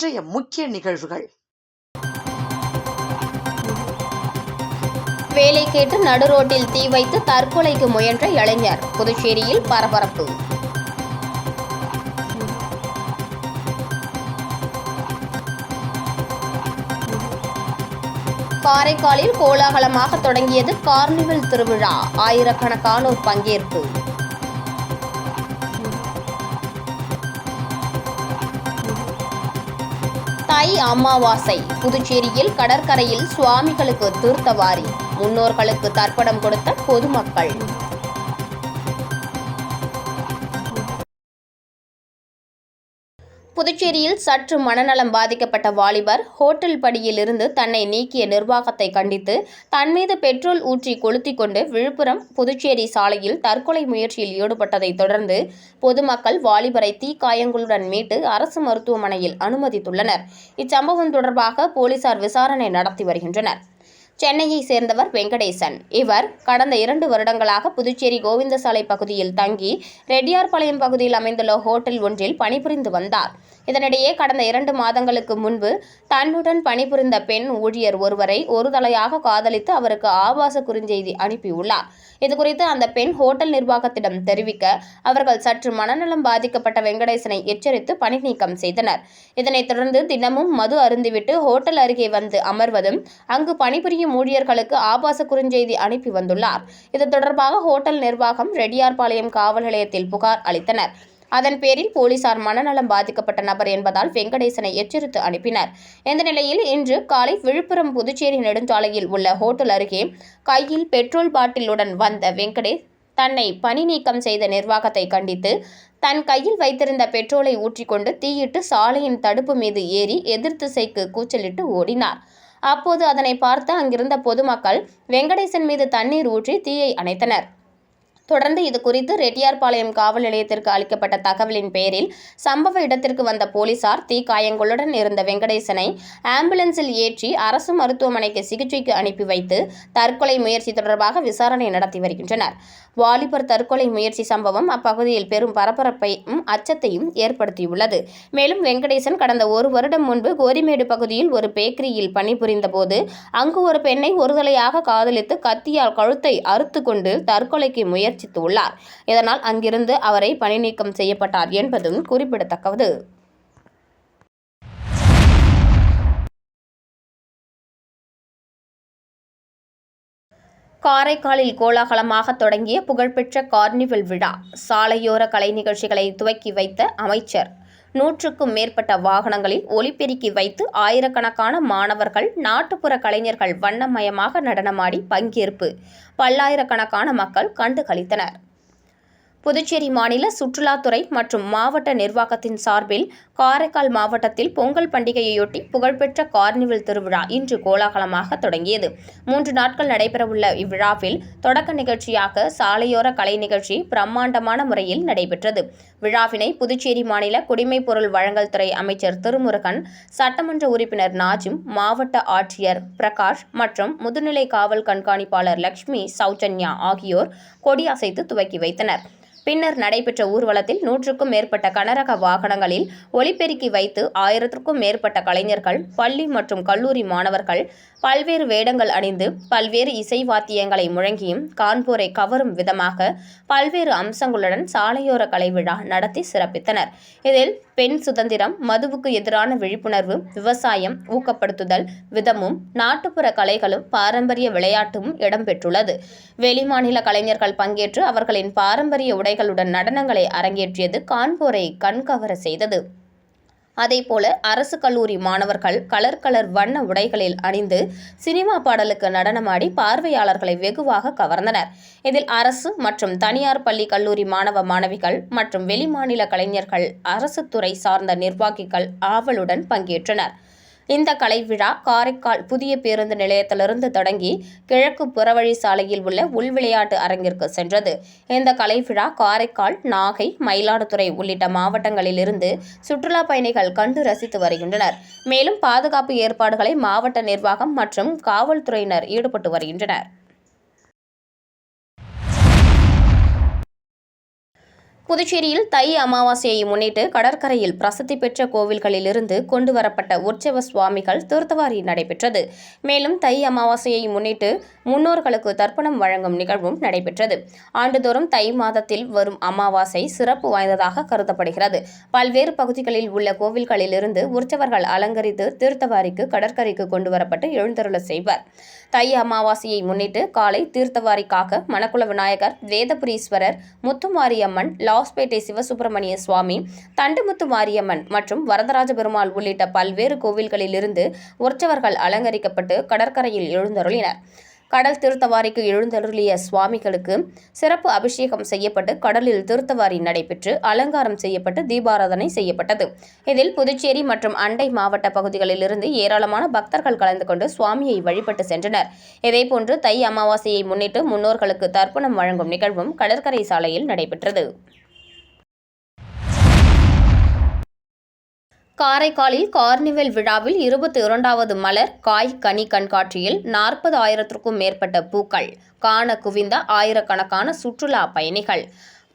இன்றைய முக்கிய நிகழ்வுகள். வேலை கேட்டு நடுரோட்டில் தீ வைத்து தற்கொலைக்கு முயன்ற இளைஞர் புதுச்சேரியில் பரபரப்பு. காரைக்காலில் கோலாகலமாக தொடங்கியது கார்னிவல் திருவிழா. ஆயிரக்கணக்கானோர் பங்கேற்பு. தை அமாவாசை. புதுச்சேரியில் கடற்கரையில் சுவாமிகளுக்கு தீர்த்தவாரி. முன்னோர்களுக்கு தர்ப்பணம் கொடுத்த பொதுமக்கள். புதுச்சேரியில் சற்று மனநலம் பாதிக்கப்பட்ட வாலிபர் ஹோட்டல் படியிலிருந்து தன்னை நீக்கிய நிர்வாகத்தை கண்டித்து தன்மீது பெட்ரோல் ஊற்றி கொளுத்திக் கொண்டு விழுப்புரம் புதுச்சேரி சாலையில் தற்கொலை முயற்சியில் ஈடுபட்டதைத் தொடர்ந்து பொதுமக்கள் வாலிபரை தீக்காயங்களுடன் மீட்டு அரசு மருத்துவமனையில் அனுமதித்துள்ளனர். இச்சம்பவம் தொடர்பாக போலீசார் விசாரணை நடத்தி வருகின்றனர். சென்னையை சேர்ந்தவர் வெங்கடேசன். இவர் கடந்த இரண்டு வருடங்களாக புதுச்சேரி கோவிந்தசாலை பகுதியில் தங்கி ரெட்டியார்பாளையம் பகுதியில் அமைந்துள்ள ஹோட்டல் ஒன்றில் பணிபுரிந்து வந்தார். இதனிடையே கடந்த இரண்டு மாதங்களுக்கு முன்பு தன்னுடன் பணிபுரிந்த பெண் ஊழியர் ஒருவரை ஒரு தலையாக காதலித்து அவருக்கு ஆபாச குறுஞ்செய்தி அனுப்பியுள்ளார். இதுகுறித்து அந்த பெண் ஹோட்டல் நிர்வாகத்திடம் தெரிவிக்க அவர்கள் சற்று மனநலம் பாதிக்கப்பட்ட வெங்கடேசனை எச்சரித்து பணி நீக்கம் செய்தனர். இதனைத் தொடர்ந்து தினமும் மது அருந்திவிட்டு ஹோட்டல் அருகே வந்து அமர்வதும் அங்கு பணிபுரியும் ஊழியர்களுக்கு ஆபாச குறுஞ்செய்தி அனுப்பி வந்துள்ளார். இது தொடர்பாக ஹோட்டல் நிர்வாகம் ரெட்டியார்பாளையம் காவல் நிலையத்தில் புகார் அளித்தனர். அதன் பேரில் போலீசார் மனநலம் பாதிக்கப்பட்ட நபர் என்பதால் வெங்கடேசனை எச்சரித்து அனுப்பினர். இந்த நிலையில் இன்று காலை விழுப்புரம் புதுச்சேரி நெடுஞ்சாலையில் உள்ள ஹோட்டல் அருகே கையில் பெட்ரோல் பாட்டிலுடன் வந்த வெங்கடேஷ் தன்னை பணி நீக்கம் செய்த நிர்வாகத்தை கண்டித்து தன் கையில் வைத்திருந்த பெட்ரோலை ஊற்றிக்கொண்டு தீயிட்டு சாலையின் தடுப்பு மீது ஏறி எதிர் திசைக்கு கூச்சலிட்டு ஓடினார். அப்போது அதனை பார்த்த அங்கிருந்த பொதுமக்கள் வெங்கடேசன் மீது தண்ணீர் ஊற்றி தீயை அணைத்தனர். தொடர்ந்து இது குறித்து ரெட்டியார்பாளையம் காவல் நிலையத்திற்கு அளிக்கப்பட்ட தகவலின் பேரில் சம்பவ இடத்திற்கு வந்த போலீசார் தீக்காயங்களுடன் இருந்த வெங்கடேசனை ஆம்புலன்ஸில் ஏற்றி அரசு மருத்துவமனைக்கு சிகிச்சைக்கு அனுப்பி வைத்து தற்கொலை முயற்சி தொடர்பாக விசாரணை நடத்தி வருகின்றனர். வாலிபர் தற்கொலை முயற்சி சம்பவம் அப்பகுதியில் பெரும் பரபரப்பையும் அச்சத்தையும் ஏற்படுத்தியுள்ளது. மேலும் வெங்கடேசன் கடந்த ஒரு வருடம் முன்பு கோரிமேடு பகுதியில் ஒரு பேக்கரியில் பணிபுரிந்த போது அங்கு ஒரு பெண்ணை ஒருதலையாக காதலித்து கத்தியால் கழுத்தை அறுத்து கொண்டு தற்கொலைக்கு முயற்சித்துள்ளார். இதனால் அங்கிருந்து அவரை பணி நீக்கம் செய்யப்பட்டார் என்பதும் குறிப்பிடத்தக்கது. காரைக்காலில் கோலாகலமாக தொடங்கிய புகழ்பெற்ற கார்னிவல் விழா சாலையோர கலை நிகழ்ச்சிகளை துவக்கி வைத்த அமைச்சர். நூற்றுக்கும் மேற்பட்ட வாகனங்களில் ஒலிபெருக்கி வைத்து ஆயிரக்கணக்கான மாணவர்கள் நாட்டுப்புற கலைஞர்கள் வண்ணமயமாக நடனமாடி பங்கேற்பு. பல்லாயிரக்கணக்கான மக்கள் கண்டு கழித்தனர் புதுச்சேரி மாநில சுற்றுலாத்துறை மற்றும் மாவட்ட நிர்வாகத்தின் சார்பில் காரைக்கால் மாவட்டத்தில் பொங்கல் பண்டிகையையொட்டி புகழ்பெற்ற கார்னிவல் திருவிழா இன்று கோலாகலமாக தொடங்கியது. மூன்று நாட்கள் நடைபெறவுள்ள இவ்விழாவில் தொடக்க நிகழ்ச்சியாக சாலையோர கலை நிகழ்ச்சி பிரம்மாண்டமான முறையில் நடைபெற்றது. விழாவினை புதுச்சேரி மாநில குடிமைப் பொருள் வழங்கல் துறை அமைச்சர் திருமுருகன் சட்டமன்ற உறுப்பினர் நாஜிம் மாவட்ட ஆட்சியர் பிரகாஷ் மற்றும் முதுநிலை காவல் கண்காணிப்பாளர் லட்சுமி சௌஜன்யா ஆகியோர் கொடியசைத்து துவக்கி வைத்தனர். பின்னர் நடைபெற்ற ஊர்வலத்தில் நூற்றுக்கும் மேற்பட்ட கனரக வாகனங்களில் ஒலிபெருக்கி வைத்து ஆயிரத்திற்கும் மேற்பட்ட கலைஞர்கள் பள்ளி மற்றும் கல்லூரி மாணவர்கள் பல்வேறு வேடங்கள் அணிந்து பல்வேறு இசை வாத்தியங்களை முழங்கியும் கான்பூரை கவரும் விதமாக பல்வேறு அம்சங்களுடன் சாலையோர கலை விழா நடத்தி சிறப்பித்தனர். இதில் பெண் சுதந்திரம் மதுவுக்கு எதிரான விழிப்புணர்வு விவசாயம் ஊக்கப்படுத்துதல் விதமும் நாட்டுப்புற கலைகளும் பாரம்பரிய விளையாட்டும் இடம்பெற்றுள்ளது வெளிமாநில கலைஞர்கள் பங்கேற்று அவர்களின் பாரம்பரிய உடைகளுடன் நடனங்களை அரங்கேற்றியது கான்பூரை கண்கவர செய்தது. அதேபோல அரசு கல்லூரி மாணவர்கள் கலர் கலர் வண்ண உடைகளில் அணிந்து சினிமா பாடலுக்கு நடனமாடி பார்வையாளர்களை வெகுவாக கவர்ந்தனர். இதில் அரசு மற்றும் தனியார் பள்ளி கல்லூரி மாணவ மாணவிகள் மற்றும் வெளிமாநில கலைஞர்கள் அரசு துறை சார்ந்த நிர்வாகிகள் ஆவலுடன் பங்கேற்றனர். இந்த கலை விழா காரைக்கால் புதிய பேருந்து நிலையத்திலிருந்து தொடங்கி கிழக்கு புறவழி சாலையில் உள்ள உள்விளையாட்டு அரங்கிற்கு சென்றது. இந்த கலை விழா காரைக்கால் நாகை மயிலாடுதுறை உள்ளிட்ட மாவட்டங்களிலிருந்து சுற்றுலா பயணிகள் கண்டு ரசித்து வருகின்றனர். மேலும் பாதுகாப்பு ஏற்பாடுகளை மாவட்ட நிர்வாகம் மற்றும் காவல்துறையினர் ஈடுபட்டு வருகின்றனர். புதுச்சேரியில் தை அமாவாசையை முன்னிட்டு கடற்கரையில் பிரசித்தி பெற்ற கோவில்களிலிருந்து கொண்டு வரப்பட்ட உற்சவ சுவாமிகள் தீர்த்தவாரி நடைபெற்றது. மேலும் தை அமாவாசையை முன்னிட்டு முன்னோர்களுக்கு தர்ப்பணம் வழங்கும் நிகழ்வும் நடைபெற்றது. ஆண்டுதோறும் தை மாதத்தில் வரும் அமாவாசை சிறப்பு வாய்ந்ததாக கருதப்படுகிறது. பல்வேறு பகுதிகளில் உள்ள கோவில்களிலிருந்து உற்சவர்கள் அலங்கரித்து தீர்த்தவாரிக்கு கடற்கரைக்கு கொண்டு வரப்பட்டு எழுந்தருள செய்வர். தை அமாவாசையை முன்னிட்டு காலை தீர்த்தவாரிக்காக மணக்குள விநாயகர் வேதபுரீஸ்வரர் முத்துமாரியம்மன் லாஸ்பேட்டை சிவசுப்பிரமணிய சுவாமி தண்டுமுத்து மாரியம்மன் மற்றும் வரதராஜ பெருமாள் உள்ளிட்ட பல்வேறு கோவில்களிலிருந்து உற்சவர்கள் அலங்கரிக்கப்பட்டு கடற்கரையில் எழுந்தருளினர். கடல் திருத்தவாரிக்கு எழுந்தருளிய சுவாமிகளுக்கு சிறப்பு அபிஷேகம் செய்யப்பட்டு கடலில் திருத்தவாரி நடைபெற்று அலங்காரம் செய்யப்பட்டு தீபாராதனை செய்யப்பட்டது. இதில் புதுச்சேரி மற்றும் அண்டை மாவட்ட பகுதிகளிலிருந்து ஏராளமான பக்தர்கள் கலந்து கொண்டு சுவாமியை வழிபட்டு சென்றனர். இதேபோன்று தை அமாவாசையை முன்னிட்டு முன்னோர்களுக்கு தர்ப்பணம் வழங்கும் நிகழ்வும் கடற்கரை சாலையில் நடைபெற்றது. காரைக்காலில் கார்னிவல் விழாவில் இருபத்தி இரண்டாவது மலர் காய் கனி கண்காட்சியில் நாற்பது ஆயிரத்திற்கும் மேற்பட்ட பூக்கள். காண குவிந்த ஆயிரக்கணக்கான சுற்றுலா பயணிகள்.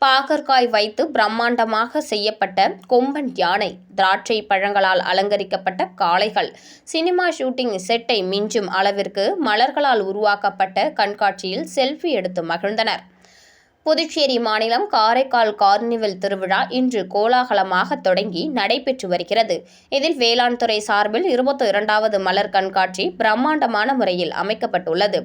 பாகற்காய் வைத்து பிரம்மாண்டமாக செய்யப்பட்ட கொம்பன் யானை திராட்சை பழங்களால் அலங்கரிக்கப்பட்ட காளைகள் சினிமா ஷூட்டிங் செட்டை மிஞ்சும் அளவிற்கு மலர்களால் உருவாக்கப்பட்ட கண்காட்சியில் செல்ஃபி எடுத்து மகிழ்ந்தனர். புதுச்சேரி மாநிலம் காரைக்கால் கார்னிவல் திருவிழா இன்று கோலாகலமாக தொடங்கி நடைபெற்று வருகிறது. இதில் வேளாண் துறை சார்பில் இருபத்தி இரண்டாவது மலர் கண்காட்சி பிரம்மாண்டமான முறையில் அமைக்கப்பட்டுள்ளது.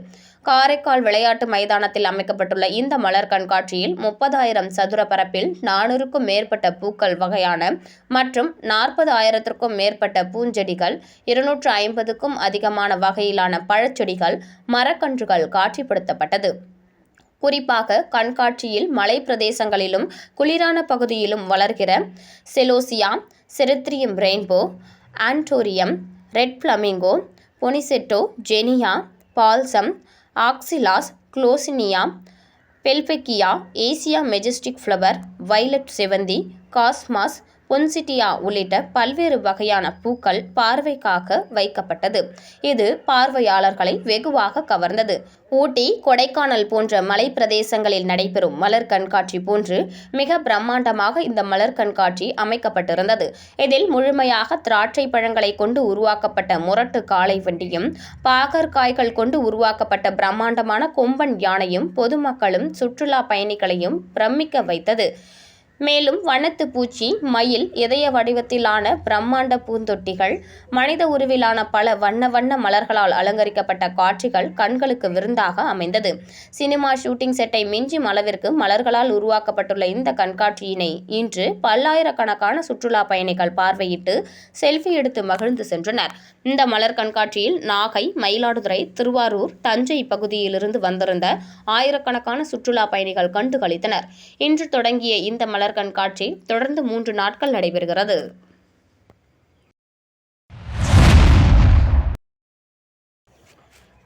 காரைக்கால் விளையாட்டு மைதானத்தில் அமைக்கப்பட்டுள்ள இந்த மலர் கண்காட்சியில் முப்பதாயிரம் சதுர பரப்பில் நானூறுக்கும் மேற்பட்ட பூக்கள் வகையான மற்றும் நாற்பது ஆயிரத்திற்கும் மேற்பட்ட பூஞ்செடிகள் இருநூற்று ஐம்பதுக்கும் அதிகமான வகையிலான பழச்செடிகள் மரக்கன்றுகள் காட்சிப்படுத்தப்பட்டது. குறிப்பாக கண்காட்சியில் மலை பிரதேசங்களிலும் குளிரான பகுதியிலும் வளர்கிற celosia செரித்ரியம் rainbow anthurium red flamingo poinsettia zinnia balsam ஆக்சிலாஸ் gloxinia பெல்பெக்கியா ஏசியா மெஜஸ்டிக் ஃப்ளவர் வைலட் செவந்தி காஸ்மாஸ் பொன்சிட்டியா உள்ளிட்ட பல்வேறு வகையான பூக்கள் பார்வைக்காக வைக்கப்பட்டது. இது பார்வையாளர்களை வெகுவாக கவர்ந்தது. ஊட்டி கொடைக்கானல் போன்ற மலை பிரதேசங்களில் நடைபெறும் மலர் கண்காட்சி போன்று மிக பிரம்மாண்டமாக இந்த மலர் கண்காட்சி அமைக்கப்பட்டிருந்தது. இதில் முழுமையாக திராட்சை பழங்களை கொண்டு உருவாக்கப்பட்ட முரட்டு காளை வண்டியும் பாகற்காய்கள் கொண்டு உருவாக்கப்பட்ட பிரம்மாண்டமான கொம்பன் யானையும் பொதுமக்களும் சுற்றுலா பயணிகளையும் பிரமிக்க வைத்தது. மேலும் வனத்து பூச்சி மயில் இதய வடிவத்திலான பிரம்மாண்ட பூந்தொட்டிகள் மனித உருவிலான பல வண்ண வண்ண மலர்களால் அலங்கரிக்கப்பட்ட காட்சிகள் கண்களுக்கு விருந்தாக அமைந்தது. சினிமா ஷூட்டிங் செட்டை மிஞ்சும் அளவிற்கு மலர்களால் உருவாக்கப்பட்டுள்ள இந்த கண்காட்சியினை இன்று பல்லாயிரக்கணக்கான சுற்றுலா பயணிகள் பார்வையிட்டு செல்ஃபி எடுத்து மகிழ்ந்து சென்றனர். இந்த மலர் கண்காட்சியில் நாகை மயிலாடுதுறை திருவாரூர் தஞ்சை பகுதியிலிருந்து வந்திருந்த ஆயிரக்கணக்கான சுற்றுலா பயணிகள் கண்டுகளித்தனர். இன்று தொடங்கிய இந்த மலர் கண்காட்சி தொடர்ந்து மூன்று நாட்கள் நடைபெறுகிறது.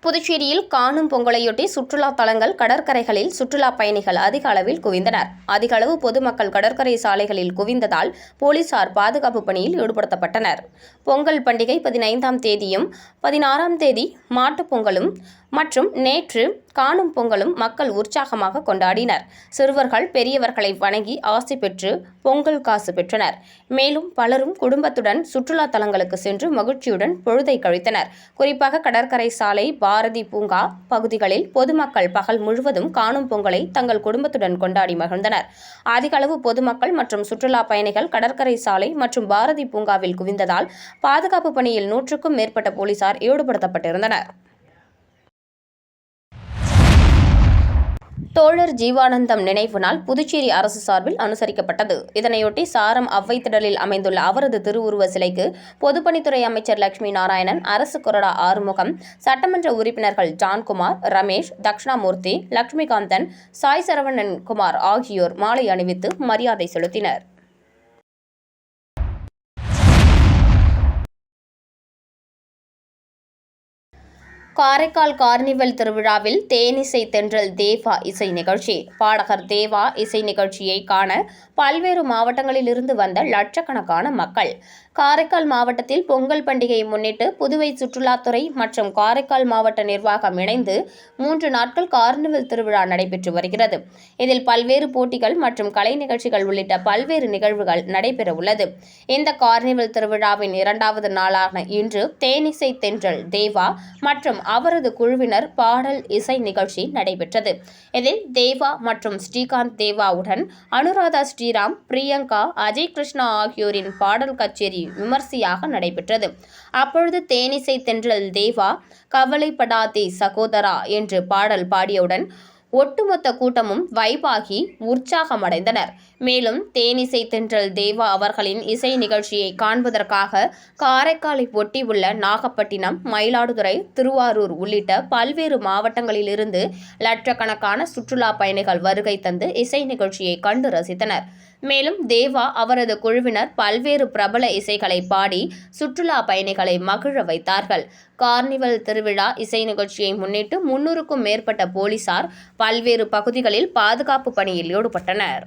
புதுச்சேரியில் காணும் பொங்கலையொட்டி சுற்றுலா தலங்கள் கடற்கரைகளில் சுற்றுலா பயணிகள் அதிக அளவில் குவிந்தனர். அதிக அளவு பொதுமக்கள் கடற்கரை சாலைகளில் குவிந்ததால் போலீசார் பாதுகாப்பு பணியில் ஈடுபடுத்தப்பட்டனர். பொங்கல் பண்டிகை பதினைந்தாம் தேதியும் பதினாறாம் தேதி மாட்டுப் பொங்கலும் மற்றும் நேற்று காணும் பொங்கலும் மக்கள் உற்சாகமாக கொண்டாடினர். சிறுவர்கள் பெரியவர்களை வணங்கி ஆசி பெற்று பொங்கல் காசு பெற்றனர். மேலும் பலரும் குடும்பத்துடன் சுற்றுலா தலங்களுக்கு சென்று மகிழ்ச்சியுடன் பொழுதை கழித்தனர். குறிப்பாக கடற்கரை சாலை பாரதி பூங்கா பகுதிகளில் பொதுமக்கள் பகல் முழுவதும் காணும் பொங்கலை தங்கள் குடும்பத்துடன் கொண்டாடி மகிழ்ந்தனர். அதிகளவு பொதுமக்கள் மற்றும் சுற்றுலா பயணிகள் கடற்கரை சாலை மற்றும் பாரதி பூங்காவில் குவிந்ததால் பாதுகாப்பு பணியில் நூற்றுக்கும் மேற்பட்ட போலீசார் ஈடுபடுத்தப்பட்டிருந்தனர். தோழர் ஜீவானந்தம் நினைவு நாள் புதுச்சேரி அரசு சார்பில் அனுசரிக்கப்பட்டது. இதனையொட்டி சாரம் அவ்வைத்திடலில் அமைந்துள்ள அவரது திருவுருவ சிலைக்கு பொதுப்பணித்துறை அமைச்சர் லட்சுமி நாராயணன் அரசு கொறடா ஆறுமுகம் சட்டமன்ற உறுப்பினர்கள் ஜான்குமார் ரமேஷ் தக்ஷணாமூர்த்தி லட்சுமிகாந்தன் சாய் சரவணன் குமார் ஆகியோர் மாலை அணிவித்து மரியாதை செலுத்தினர். காரைக்கால் கார்னிவல் திருவிழாவில் தேனிசை தென்றல் தேவா இசை நிகழ்ச்சி. பாடகர் தேவா இசை நிகழ்ச்சியை காண பல்வேறு மாவட்டங்களிலிருந்து வந்த லட்சக்கணக்கான மக்கள் காரைக்கால் மாவட்டத்தில் பொங்கல் பண்டிகையை முன்னிட்டு புதுவை சுற்றுலாத்துறை மற்றும் காரைக்கால் மாவட்ட நிர்வாகம் இணைந்து மூன்று நாட்கள் கார்னிவல் திருவிழா நடைபெற்று வருகிறது. இதில் பல்வேறு போட்டிகள் மற்றும் கலை நிகழ்ச்சிகள் உள்ளிட்ட பல்வேறு நிகழ்வுகள் நடைபெறவுள்ளது இந்த கார்னிவல் திருவிழாவின் இரண்டாவது நாளான இன்று தேனிசை தென்றல் தேவா மற்றும் அவரது குழுவினர் பாடல் இசை நிகழ்ச்சி நடைபெற்றது. இதில் தேவா மற்றும் ஸ்ரீகாந்த் தேவாவுடன் அனுராதா ஸ்ரீராம் பிரியங்கா அஜய் கிருஷ்ணா ஆகியோரின் பாடல் கச்சேரி விமர்சையாக நடைபெற்றது. அப்பொழுது தேனிசை தென்றல் தேவா கவலைப்படாதே சகோதரா என்று பாடல் பாடியவுடன் ஒட்டுமொத்த கூட்டமும் வைபாகி உற்சாகமடைந்தனர். மேலும் தேனிசை தென்றல் தேவா அவர்களின் இசை நிகழ்ச்சியை காண்பதற்காக காரைக்காலை ஒட்டி உள்ள நாகப்பட்டினம் மயிலாடுதுறை திருவாரூர் உள்ளிட்ட பல்வேறு மாவட்டங்களிலிருந்து லட்சக்கணக்கான சுற்றுலா பயணிகள் வருகை தந்து இசை நிகழ்ச்சியை கண்டு ரசித்தனர். மேலும் தேவா அவரது குழுவினர் பல்வேறு பிரபல இசைகளை பாடி சுற்றுலா பயணிகளை மகிழ வைத்தார்கள். கார்னிவல் திருவிழா இசை நிகழ்ச்சியை முன்னிட்டு முன்னூறுக்கும் மேற்பட்ட போலீசார் பல்வேறு பகுதிகளில் பாதுகாப்பு பணியில் ஈடுபட்டனர்.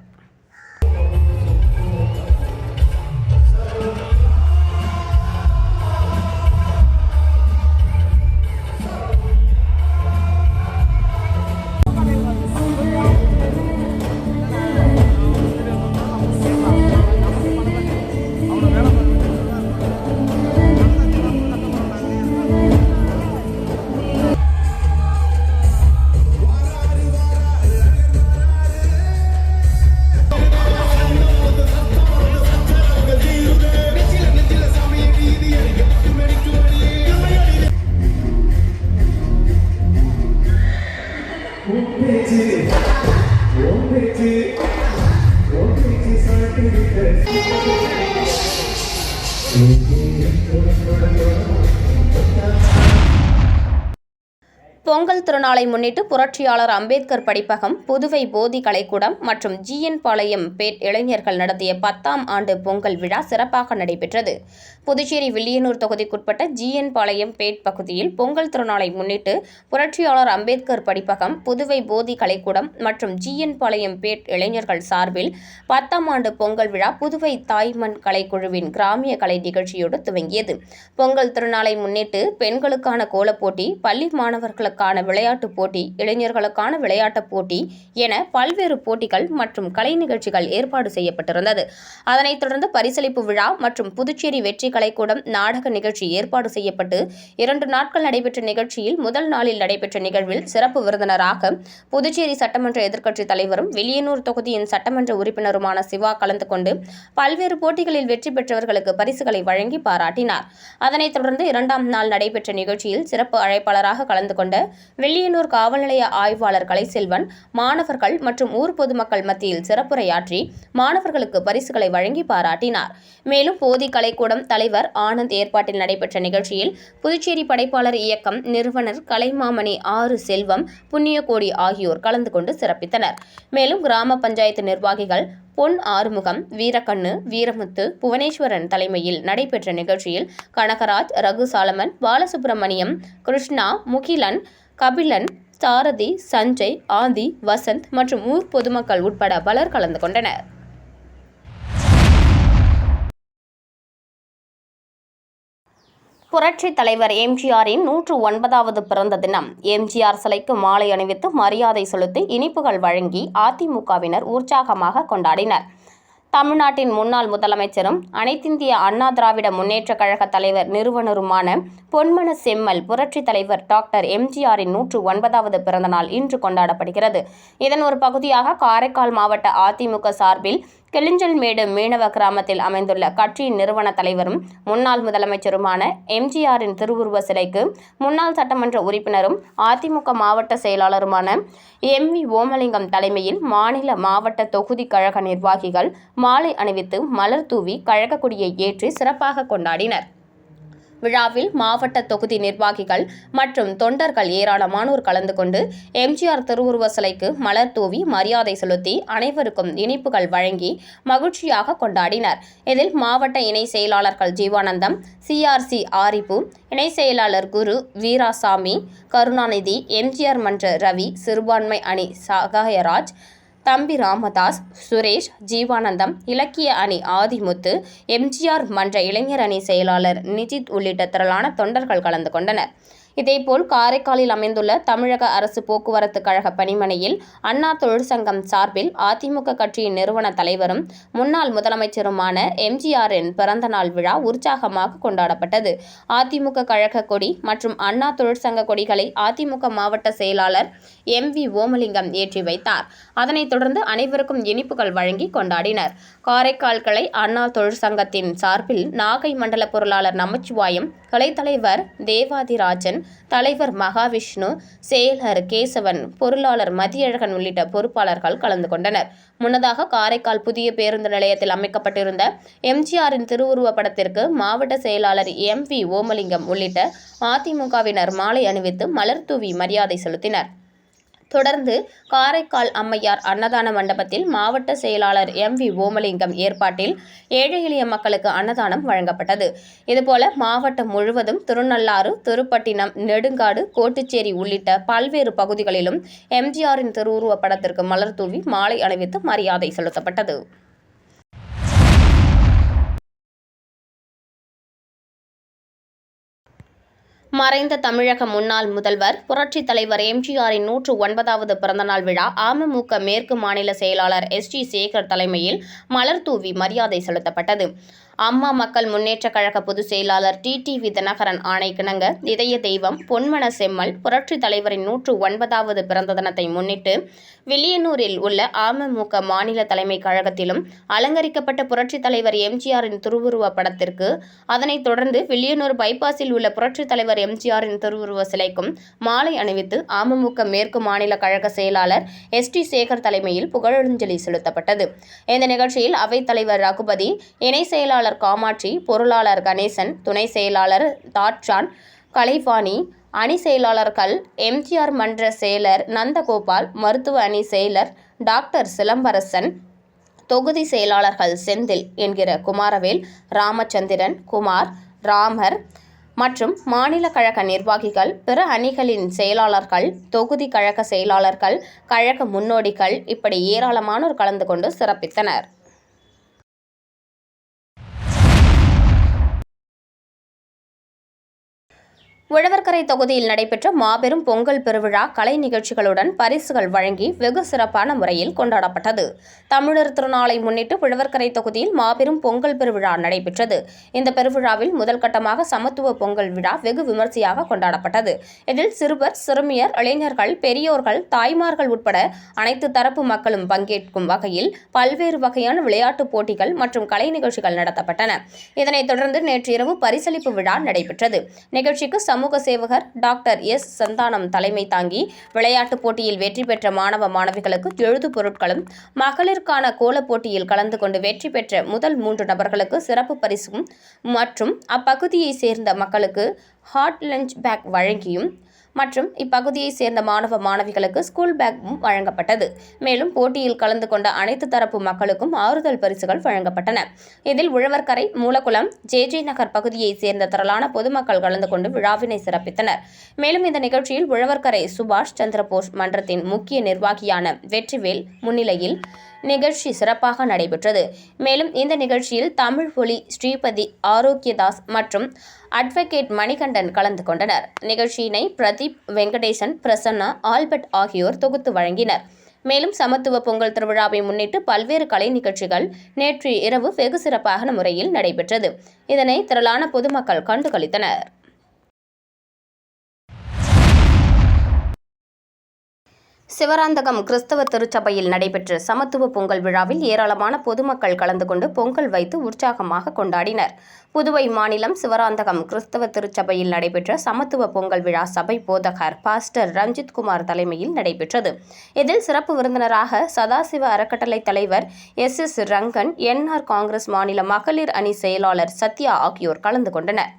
உன் பேச்சு பொங்கல் திருநாளை முன்னிட்டு புரட்சியாளர் அம்பேத்கர் படிப்பகம் புதுவை போதி கலைக்கூடம் மற்றும் ஜிஎன் பாளையம் பேட் இளைஞர்கள் நடத்திய பத்தாம் ஆண்டு பொங்கல் விழா சிறப்பாக நடைபெற்றது. புதுச்சேரி வில்லியனூர் தொகுதிக்குட்பட்ட ஜிஎன் பாளையம் பேட் பகுதியில் பொங்கல் திருநாளை முன்னிட்டு புரட்சியாளர் அம்பேத்கர் படிப்பகம் புதுவை போதி கலைக்கூடம் மற்றும் ஜிஎன் பாளையம் பேட் இளைஞர்கள் சார்பில் பத்தாம் ஆண்டு பொங்கல் விழா புதுவை தாய்மண் கலைக்குழுவின் கிராமிய கலை நிகழ்ச்சியோடு துவங்கியது. பொங்கல் திருநாளை முன்னிட்டு பெண்களுக்கான கோலப்போட்டி பள்ளி மாணவர்களுக்கு இளைஞர்களுக்கான விளையாட்டுப் போட்டி இளைஞர்களுக்கான விளையாட்டுப் போட்டி என பல்வேறு போட்டிகள் மற்றும் கலை நிகழ்ச்சிகள் ஏற்பாடு செய்யப்பட்டிருந்தது. அதனைத் தொடர்ந்து பரிசளிப்பு விழா மற்றும் புதுச்சேரி வெற்றி கலைக்கூடம் நாடக நிகழ்ச்சி ஏற்பாடு செய்யப்பட்டு இரண்டு நாட்கள் நடைபெற்ற நிகழ்ச்சியில் முதல் நாளில் நடைபெற்ற நிகழ்வில் சிறப்பு விருந்தினராக புதுச்சேரி சட்டமன்ற எதிர்க்கட்சித் தலைவரும் வெளியனூர் தொகுதியின் சட்டமன்ற உறுப்பினருமான சிவா கலந்து கொண்டு பல்வேறு போட்டிகளில் வெற்றி பெற்றவர்களுக்கு பரிசுகளை வழங்கி பாராட்டினார். அதனைத் தொடர்ந்து இரண்டாம் நாள் நடைபெற்ற நிகழ்ச்சியில் சிறப்பு அழைப்பாளராக கலந்து கொண்ட வெள்ளியனூர் காவல் நிலைய ஆய்வாளர் கலைசெல்வன் மாணவர்கள் மற்றும் ஊர் பொதுமக்கள் மத்தியில் சிறப்புரையாற்றி மாணவர்களுக்கு பரிசுகளை வழங்கி பாராட்டினார். மேலும் போதி கலைக்கூடம் தலைவர் ஆனந்த் ஏற்பாட்டில் நடைபெற்ற நிகழ்ச்சியில் புதுச்சேரி படைப்பாளர் இயக்கம் நிறுவனர் கலைமாமணி ஆறு செல்வம் புண்ணியகோடி ஆகியோர் கலந்து கொண்டு சிறப்பித்தனர். மேலும் கிராம பஞ்சாயத்து நிர்வாகிகள் பொன் ஆறுமுகம் வீரக்கண்ணு வீரமுத்து புவனேஸ்வரன் தலைமையில் நடைபெற்ற நிகழ்ச்சியில் கனகராஜ் ரகு சாலமன் பாலசுப்ரமணியம் கிருஷ்ணா முகிலன் கபிலன் சாரதி சஞ்சய் ஆதி வசந்த் மற்றும் ஊர் பொதுமக்கள் உட்பட பலர் கலந்து கொண்டனர். புரட்சி தலைவர் எம்ஜிஆரின் நூற்று ஒன்பதாவது பிறந்த தினம். எம்ஜிஆர் சிலைக்கு மாலை அணிவித்து மரியாதை செலுத்தி இனிப்புகள் வழங்கி அதிமுகவினர் உற்சாகமாக கொண்டாடினர். தமிழ்நாட்டின் முன்னாள் முதலமைச்சரும் அனைத்திந்திய அண்ணா திராவிட முன்னேற்றக் கழக தலைவர் நிறுவனருமான பொன்மன செம்மல் புரட்சித் தலைவர் டாக்டர் எம்ஜிஆரின் நூற்று ஒன்பதாவது பிறந்தநாள் இன்று கொண்டாடப்படுகிறது. இதன் ஒரு பகுதியாக காரைக்கால் மாவட்ட அதிமுக சார்பில் கிளிஞ்சல்மேடு மீனவ கிராமத்தில் அமைந்துள்ள கட்சியின் நிறுவன தலைவரும் முன்னாள் முதலமைச்சருமான எம்ஜிஆரின் திருவுருவ சிலைக்கு முன்னாள் சட்டமன்ற உறுப்பினரும் அதிமுக மாவட்ட செயலாளருமான எம் வி ஓமலிங்கம் தலைமையில் மாநில மாவட்ட தொகுதி கழக நிர்வாகிகள் மாலை அணிவித்து மலர் தூவி கழக கொடியை ஏற்றி சிறப்பாக கொண்டாடினர். விழாவில் மாவட்ட தொகுதி நிர்வாகிகள் மற்றும் தொண்டர்கள் ஏராளமானோர் கலந்து கொண்டு எம்ஜிஆர் திருவுருவ சிலைக்கு மலர் தூவி மரியாதை செலுத்தி அனைவருக்கும் இனிப்புகள் வழங்கி மகிழ்ச்சியாக கொண்டாடினர். இதில் மாவட்ட இணை செயலாளர்கள் ஜீவானந்தம் சிஆர்சி ஆரிப்பு இணை செயலாளர் குரு வீராசாமி கருணாநிதி எம்ஜிஆர் மன்ற ரவி சிறுபான்மை அணி சகாயராஜ் தம்பி ராமதாஸ் சுரேஷ் ஜீவானந்தம் இலக்கிய அணி ஆதிமுத்து எம்ஜிஆர் மன்ற இளைஞர் அணி செயலாளர் நிஜித் உள்ளிட்ட திரளான தொண்டர்கள் கலந்து கொண்டனர். இதேபோல் காரைக்காலில் அமைந்துள்ள தமிழக அரசு போக்குவரத்து கழக பணிமனையில் அண்ணா தொழிற்சங்கம் சார்பில் அதிமுக கட்சியின் நிறுவன தலைவரும் முன்னாள் முதலமைச்சருமான எம்ஜிஆரின் பிறந்தநாள் விழா உற்சாகமாக கொண்டாடப்பட்டது. அதிமுக கழக கொடி மற்றும் அண்ணா தொழிற்சங்க கொடிகளை அதிமுக மாவட்ட செயலாளர் எம் வி ஓமலிங்கம் ஏற்றி வைத்தார். அதனைத் தொடர்ந்து அனைவருக்கும் இனிப்புகள் வழங்கி கொண்டாடினர். காரைக்கால் கிளை அண்ணா தொழிற்சங்கத்தின் சார்பில் நாகை மண்டல பொருளாளர் நமச்சிவாயம் கலைத்தலைவர் தேவாதிராஜன் தலைவர் மகாவிஷ்ணு செயலர் கேசவன் பொருளாளர் மதியழகன் உள்ளிட்ட பொறுப்பாளர்கள் கலந்து கொண்டனர். முன்னதாக காரைக்கால் புதிய பேருந்து நிலையத்தில் அமைக்கப்பட்டிருந்த எம்ஜிஆரின் திருவுருவ படத்திற்கு மாவட்ட செயலாளர் எம் வி ஓமலிங்கம் உள்ளிட்ட அதிமுகவினர் மாலை அணிவித்து மலர் தூவி மரியாதை செலுத்தினர். தொடர்ந்து காரைக்கால் அம்மையார் அன்னதான மண்டபத்தில் மாவட்ட செயலாளர் எம் வி ஓமலிங்கம் ஏற்பாட்டில் ஏழை எளிய மக்களுக்கு அன்னதானம் வழங்கப்பட்டது. இதுபோல மாவட்டம் முழுவதும் திருநள்ளாறு திருப்பட்டினம் நெடுங்காடு கோட்டுச்சேரி உள்ளிட்ட பல்வேறு பகுதிகளிலும் எம்ஜிஆரின் திருவுருவப் படத்திற்கு மலர் தூவி மாலை அணிவித்து மரியாதை செலுத்தப்பட்டது. மறைந்த தமிழக முன்னாள் முதல்வர் புரட்சித் தலைவர் எம்ஜிஆரின் நூற்று ஒன்பதாவது பிறந்தநாள் விழா அமமுக மேற்கு மாநில செயலாளர் எஸ் ஜி சேகர் தலைமையில் மலர் தூவி மரியாதை செலுத்தப்பட்டது. அம்மா மக்கள் முன்னேற்ற கழக பொதுச் செயலாளர் டி. டி. வி தினகரன் ஆணைக்கிணங்க. இதய தெய்வம் பொன்மன செம்மல் புரட்சித் தலைவரின் நூற்று ஒன்பதாவது பிறந்த தினத்தை முன்னிட்டு வில்லியனூரில் உள்ள அமமுக மாநில தலைமை கழகத்திலும் அலங்கரிக்கப்பட்ட புரட்சித் தலைவர் எம்ஜிஆரின் திருவுருவ படத்திற்கு அதனைத் தொடர்ந்து வில்லியனூர் பைபாஸில் உள்ள புரட்சித் தலைவர் எம்ஜிஆரின் திருவுருவ சிலைக்கும் மாலை அணிவித்து அமமுக மேற்கு மாநில கழக செயலாளர் எஸ். டி. சேகர் தலைமையில் புகழஞ்சலி செலுத்தப்பட்டது. இந்த நிகழ்ச்சியில் அவைத் தலைவர் ரகுபதி இணை செயலாளர் காமாட்சி பொருளாளர் கணேசன் துணை செயலாளர் தாட்சான் கலைவாணி அணி செயலாளர்கள் எம்ஜிஆர் மன்ற செயலர் நந்தகோபால் மருத்துவ அணி செயலர் டாக்டர் சிலம்பரசன் தொகுதி செயலாளர்கள் செந்தில் என்கிற குமாரவேல் ராமச்சந்திரன் குமார் ராமர் மற்றும் மாநில கழக நிர்வாகிகள் பிற அணிகளின் செயலாளர்கள் தொகுதி கழக செயலாளர்கள் கழக முன்னோடிகள் இப்படி ஏராளமானோர் கலந்து கொண்டு சிறப்பித்தனர். உழவர்கரை தொகுதியில் நடைபெற்ற மாபெரும் பொங்கல் பெருவிழா கலை நிகழ்ச்சிகளுடன் பரிசுகள் வழங்கி வெகு சிறப்பான முறையில் கொண்டாடப்பட்டது. தமிழர் திருநாளை முன்னிட்டு உழவர்கரை தொகுதியில் மாபெரும் பொங்கல் பெருவிழா நடைபெற்றது. இந்த பெருவிழாவில் முதல் கட்டமாக சமத்துவ பொங்கல் விழா வெகு விமர்சையாக கொண்டாடப்பட்டது. இதில் சிறுவர் சிறுமியர் இளைஞர்கள் பெரியோர்கள் தாய்மார்கள் உட்பட அனைத்து தரப்பு மக்களும் பங்கேற்கும் வகையில் பல்வேறு வகையான விளையாட்டுப் போட்டிகள் மற்றும் கலை நிகழ்ச்சிகள் நடத்தப்பட்டன. இதனைத் தொடர்ந்து நேற்று இரவு பரிசளிப்பு விழா நடைபெற்றது. நிகழ்ச்சிக்கு சமூக சேவகர் டாக்டர் எஸ். சந்தானம் தலைமை தாங்கி விளையாட்டுப் போட்டியில் வெற்றி பெற்ற மாணவ மாணவிகளுக்கு எழுது பொருட்களும் மகளிருக்கான கோலப் போட்டியில் கலந்து கொண்டு வெற்றி பெற்ற முதல் மூன்று நபர்களுக்கு சிறப்பு பரிசும் மற்றும் அப்பகுதியைச் சேர்ந்த மக்களுக்கு ஹாட் லஞ்ச் பேக் வழங்கியும் மற்றும் இப்பகுதியைச் சேர்ந்த மாணவ மாணவிகளுக்கு ஸ்கூல் பேக்கும் வழங்கப்பட்டது. மேலும் போட்டியில் கலந்து கொண்ட அனைத்து தரப்பு மக்களுக்கும் ஆறுதல் பரிசுகள் வழங்கப்பட்டன. இதில் உழவர்கரை மூலக்குளம் ஜே ஜே நகர் பகுதியைச் சேர்ந்த திரளான பொதுமக்கள் கலந்து கொண்டு விழாவினை சிறப்பித்தனர். மேலும் இந்த நிகழ்ச்சியில் உழவர்கரை சுபாஷ் சந்திரபோஸ் மன்றத்தின் முக்கிய நிர்வாகியான வெற்றிவேல் முன்னிலையில் நிகழ்ச்சி சிறப்பாக நடைபெற்றது. மேலும் இந்த நிகழ்ச்சியில் தமிழ் ஒலி ஸ்ரீபதி ஆரோக்கியதாஸ் மற்றும் அட்வொகேட் மணிகண்டன் கலந்து கொண்டனர். நிகழ்ச்சியினை பிரதீப் வெங்கடேசன் பிரசன்னா ஆல்பர்ட் ஆகியோர் தொகுத்து வழங்கினர். மேலும் சமத்துவ பொங்கல் திருவிழாவை முன்னிட்டு பல்வேறு கலை நிகழ்ச்சிகள் நேற்று இரவு வெகு சிறப்பான முறையில் நடைபெற்றது. இதனை திரளான பொதுமக்கள் கண்டுகளித்தனர். சிவராந்தகம் கிறிஸ்தவ திருச்சபையில் நடைபெற்ற சமத்துவ பொங்கல் விழாவில் ஏராளமான பொதுமக்கள் கலந்து கொண்டு பொங்கல் வைத்து உற்சாகமாக கொண்டாடினர். புதுவை மாநிலம் சிவராந்தகம் கிறிஸ்தவ திருச்சபையில் நடைபெற்ற சமத்துவ பொங்கல் விழா சபை போதகர் பாஸ்டர் ரஞ்சித் குமார் தலைமையில் நடைபெற்றது. இதில் சிறப்பு விருந்தினராக சதாசிவ அறக்கட்டளை தலைவர் S S Rangan NR Congress மாநில மகளிர் அணி செயலாளர் சத்யா ஆகியோர் கலந்து கொண்டனர்.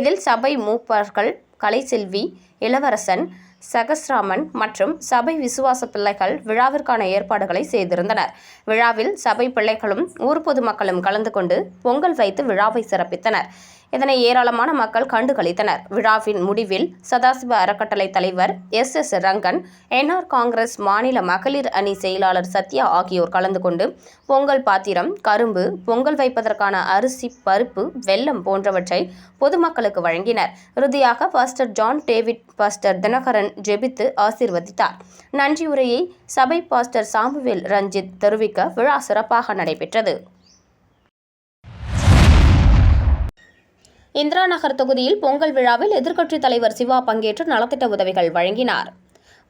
இதில் சபை மூப்பர்கள் கலைசெல்வி இளவரசன் சகஸ்ராமன் மற்றும் சபை விசுவாச பிள்ளைகள் விழாவிற்கான ஏற்பாடுகளை செய்திருந்தனர். விழாவில் சபை பிள்ளைகளும் ஊர் பொதுமக்களும் கலந்து கொண்டு பொங்கல் வைத்து விழாவை சிறப்பித்தனர். இதனை ஏராளமான மக்கள் கண்டுகளித்தனர் விழாவின் முடிவில் சதாசிவ அறக்கட்டளை தலைவர் S S Rangan NR Congress மாநில மகளிர் அணி செயலாளர் சத்யா ஆகியோர் கலந்து கொண்டு பொங்கல் பாத்திரம் கரும்பு பொங்கல் வைப்பதற்கான அரிசி பருப்பு வெல்லம் போன்றவற்றை பொதுமக்களுக்கு வழங்கினர். இறுதியாக pastor John David pastor Dinakaran ஜெபித்து ஆசீர்வதித்தார். நன்றியுரையை சபை பாஸ்டர் சாமுவேல் ரஞ்சித் தெரிவிக்க விழா சிறப்பாக நடைபெற்றது. இந்திரா நகர் தொகுதியில் பொங்கல் விழாவில் எதிர்க்கட்சித் தலைவர் சிவா பங்கேற்று நலத்திட்ட உதவிகள் வழங்கினார்.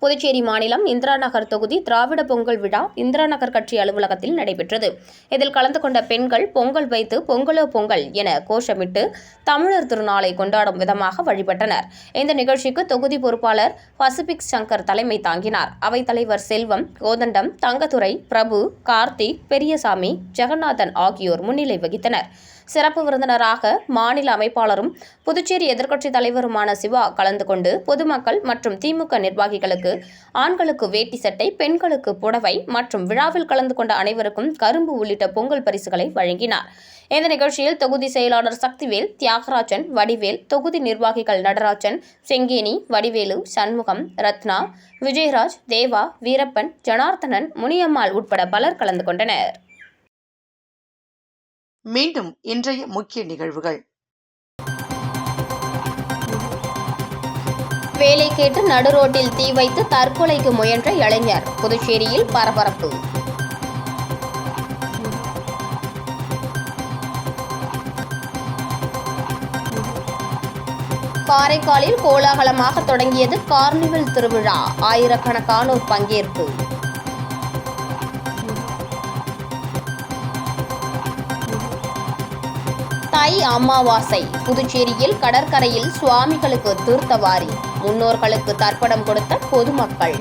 புதுச்சேரி மாநிலம் இந்திரா நகர் தொகுதி திராவிட பொங்கல் விழா இந்திரா நகர் கட்சி அலுவலகத்தில் நடைபெற்றது. இதில் கலந்து கொண்ட பெண்கள் பொங்கல் வைத்து பொங்கலோ பொங்கல் என கோஷமிட்டு தமிழர் திருநாளை கொண்டாடும் விதமாக வழிபட்டனர். இந்த நிகழ்ச்சிக்கு தொகுதி பொறுப்பாளர் பசிபிக் சங்கர் தலைமை தாங்கினார். அவைத்தலைவர் செல்வம் கோதண்டம் தங்கதுரை பிரபு கார்த்திக் பெரியசாமி ஜெகநாதன் ஆகியோர் முன்னிலை வகித்தனர். சிறப்பு விருந்தினராக மாநில அமைப்பாளரும் புதுச்சேரி எதிர்க்கட்சித் தலைவருமான சிவா கலந்து கொண்டு பொதுமக்கள் மற்றும் திமுக நிர்வாகிகளுக்கு ஆண்களுக்கு வேட்டி சட்டை பெண்களுக்கு புடவை மற்றும் விழாவில் கலந்து கொண்ட அனைவருக்கும் கரும்பு உள்ளிட்ட பொங்கல் பரிசுகளை வழங்கினார். இந்த நிகழ்ச்சியில் தொகுதி செயலாளர் சக்திவேல் தியாகராஜன் வடிவேல் தொகுதி நிர்வாகிகள் நடராஜன் செங்கேனி வடிவேலு சண்முகம் ரத்னா விஜயராஜ் தேவா வீரப்பன் ஜனார்த்தனன் முனியம்மாள் உட்பட பலர் கலந்து கொண்டனர். மீண்டும் இன்றைய முக்கிய நிகழ்வுகள். வேலை கேட்டு நடுரோட்டில் தீ வைத்து தற்கொலைக்கு முயன்ற இளைஞர் புதுச்சேரியில் பரபரப்பு. காரைக்காலில் கோலாகலமாக தொடங்கியது கார்னிவல் திருவிழா. ஆயிரக்கணக்கானோர் பங்கேற்பு. தை அமாவாசை. புதுச்சேரியில் கடற்கரையில் சுவாமிகளுக்கு தீர்த்தவாரி. முன்னோர்களுக்கு தர்ப்பணம் கொடுத்த பொதுமக்கள்.